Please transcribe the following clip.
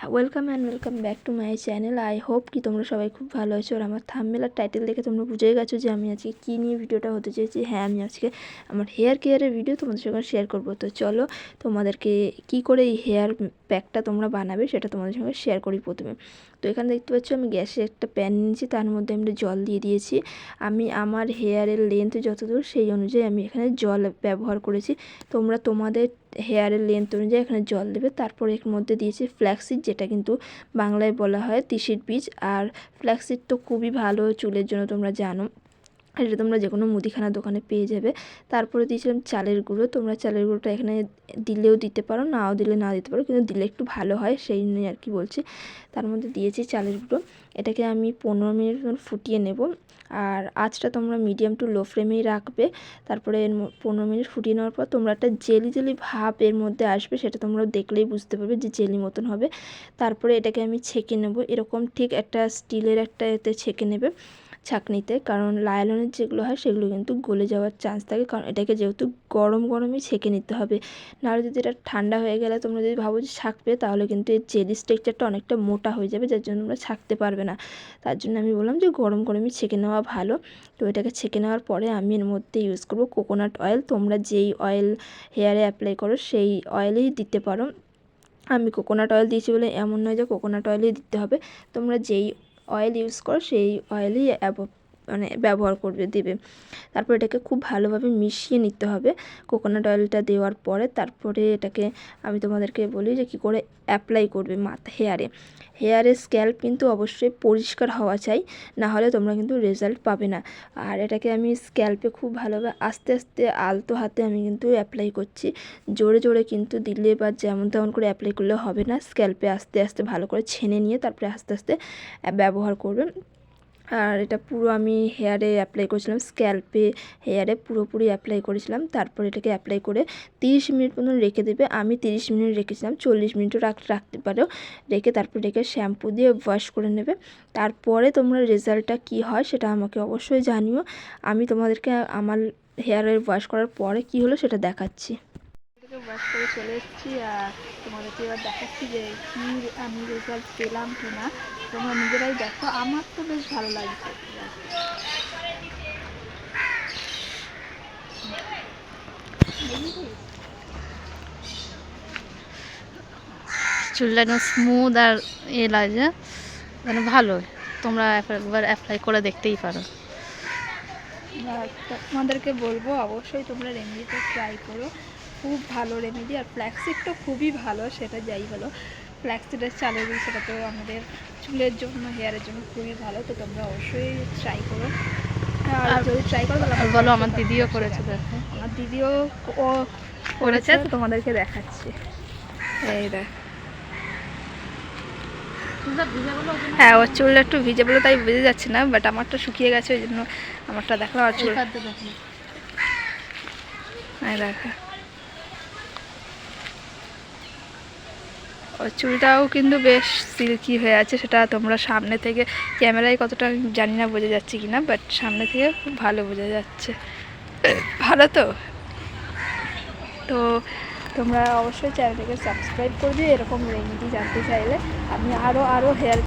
Welcome and welcome back to my channel I hope কি তোমরা সবাই খুব ভালো আছো আর আমার থাম্বনেল আর টাইটেল দেখে তোমরা বুঝে গেছো যে আমি আজকে কী নিয়ে ভিডিওটা হতে চেয়েছি। হ্যাঁ আমি আজকে আমার হেয়ার কেয়ারের ভিডিও তোমাদের সঙ্গে শেয়ার করব। তো চলো তোমাদেরকে কি করে এই হেয়ার প্যাকটা তোমরা বানাবে সেটা তোমাদের সঙ্গে শেয়ার করি প্রথমে। তো এখানে দেখতে পাচ্ছ আমি গ্যাসে একটা প্যান নিয়েছি, তার মধ্যে আমি জল দিয়ে দিয়েছি। আমি আমার হেয়ারের লেন্থ যতদূর সেই অনুযায়ী আমি এখানে জল ব্যবহার করেছি। তোমরা তোমাদের হেয়ারের লেন্থ অনুযায়ী এখানে জল দেবে। তারপর এর মধ্যে দিয়েছি ফ্ল্যাক্সিড যেটা কিন্তু বাংলায় বলা হয় তিসির বীজ। আর ফ্ল্যাক্সিড তো খুবই ভালো চুলের জন্য, তোমরা জানো। এটা তোমরা যে কোনো মুদিখানা দোকানে পেয়ে যাবে। তারপরে দিয়েছিলাম চালের গুঁড়ো। তোমরা চালের গুঁড়োটা এখানে দিলেও দিতে পারো, নাও দিলে না দিতে পারো। কিন্তু দিলে একটু ভালো হয়, সেই নিয়ে আর কি বলছি। তার মধ্যে দিয়েছি চালের গুঁড়ো। এটাকে আমি পনেরো মিনিট ফুটিয়ে নেব। আর আঁচটা তোমরা মিডিয়াম টু লো ফ্লেমেই রাখবে। তারপরে পনেরো মিনিট ফুটিয়ে নেওয়ার পর তোমরা একটা জেলি জেলি ভাব এর মধ্যে আসবে, সেটা তোমরা দেখলেই বুঝতে পারবে যে জেলি মতন হবে। তারপরে এটাকে আমি ছেঁকে নেব। এরকম ঠিক একটা স্টিলের একটা এতে ছেঁকে নেবে। ছাঁকনিতে কারণ লায়লনের যেগুলো হয় সেগুলো কিন্তু গলে যাওয়ার চান্স থাকে। কারণ এটাকে যেহেতু গরম গরমই ছেঁকে নিতে হবে। নাহলে যদি এটা ঠান্ডা হয়ে গেলে তোমরা যদি ভাবো যে ছাঁকবে তাহলে কিন্তু এর জেলি স্ট্রাকচারটা অনেকটা মোটা হয়ে যাবে, যার জন্য তোমরা ছাঁকতে পারবে না। তার জন্য আমি বললাম যে গরম গরমই ছেঁকে নেওয়া ভালো। তো এটাকে ছেঁকে নেওয়ার পরে আমি এর মধ্যে ইউজ করব কোকোনাট অয়েল তোমরা যেই অয়েল হেয়ারে অ্যাপ্লাই করো, সেই অয়েলেই দিতে পারো। আমি কোকোনাট অয়েল দিয়েছি বলে এমন নয় যে কোকোনাট অয়েলই দিতে হবে। তোমরা যেই অয়েল ইউজ করো সেই অয়েলই মানে ব্যবহার করবে, দেবে। তারপর এটাকে খুব ভালোভাবে মিশিয়ে নিতে হবে। কোকোনাট অয়েলটা দেওয়ার পরে তারপরে এটাকে আমি তোমাদেরকে বলি যে কী করে অ্যাপ্লাই করবে মাথা হেয়ারে হেয়ারের স্ক্যাল্প কিন্তু অবশ্যই পরিষ্কার হওয়া চাই না হলে তোমরা কিন্তু রেজাল্ট পাবে না। আর এটাকে আমি স্ক্যাল্পে খুব ভালোভাবে আস্তে আস্তে, আলতো হাতে আমি কিন্তু অ্যাপ্লাই করছি। জোরে জোরে কিন্তু দিলে বা যেমন তেমন করে অ্যাপ্লাই করলে হবে না। স্ক্যাল্পে আস্তে আস্তে ভালো করে ছেনে নিয়ে তারপরে আস্তে আস্তে ব্যবহার করবে। আর এটা পুরো আমি হেয়ারে অ্যাপ্লাই করেছিলাম স্ক্যাল্পে হেয়ারে পুরোপুরি অ্যাপ্লাই করেছিলাম। তারপর এটাকে অ্যাপ্লাই করে তিরিশ মিনিট মতন রেখে দেবে। আমি তিরিশ মিনিট রেখেছিলাম, চল্লিশ মিনিটও রাখ, রাখতে পারো। রেখে তারপর রেখে শ্যাম্পু দিয়ে ওয়াশ করে নেবে। তারপরে তোমরা রেজাল্টটা কি হয় সেটা আমাকে অবশ্যই জানিও। আমি তোমাদেরকে আমার হেয়ারের ওয়াশ করার পরে কি হলো সেটা দেখাচ্ছি। থেকে ওয়াশ করে চলে এসেছি, আর তোমাদেরকে এবার দেখাচ্ছি যে কী আমি রেজাল্ট পেলাম কি না তোমরা নিজেরাই দেখো। আমার তো বেশ ভালো লাগছে। চুলটা একদম স্মুথ আর এ লাগে মানে ভালো। তোমরা একবার অ্যাপ্লাই করে দেখতেই পারো। তোমাদেরকে বলব অবশ্যই তোমরা রেমেডিটা ট্রাই করো। খুব ভালো রেমেডি আর ফ্ল্যাক্সিড তো খুবই ভালো সেটা যাই হলো ফ্ল্যাক্সিডের চালের বীজ সেটা তো আমাদের চুলের জন্য হেয়ারের জন্য খুবই ভালো তো তোমরা অবশ্যই ট্রাই করো। আর যদি ট্রাই করো তাহলে বলো আমার দিদিও করেছে দেখো। আমার দিদিও ও করেছে? করেছে তোমাদেরকে দেখাচ্ছি। এই দেখ। হ্যাঁ ওর চুলটা একটু ভিজে বলে তাই বুঝে যাচ্ছে না বাট আমারটা শুকিয়ে গেছে ওই জন্য আমারটা দেখলাম আর চুল দেখো। চুলটাও কিন্তু বেশ সিল্কি হয়ে আছে, সেটা তোমরা সামনে থেকে ক্যামেরায় কতটা জানি না বোঝা যাচ্ছে কি না বাট সামনে থেকে খুব ভালো বোঝা যাচ্ছে। ভালো তো? তো তোমরা অবশ্যই চ্যানেলটাকে সাবস্ক্রাইব করবে এরকম রেমেডি জানতে চাইলে। আমি আরও আরও হেয়ার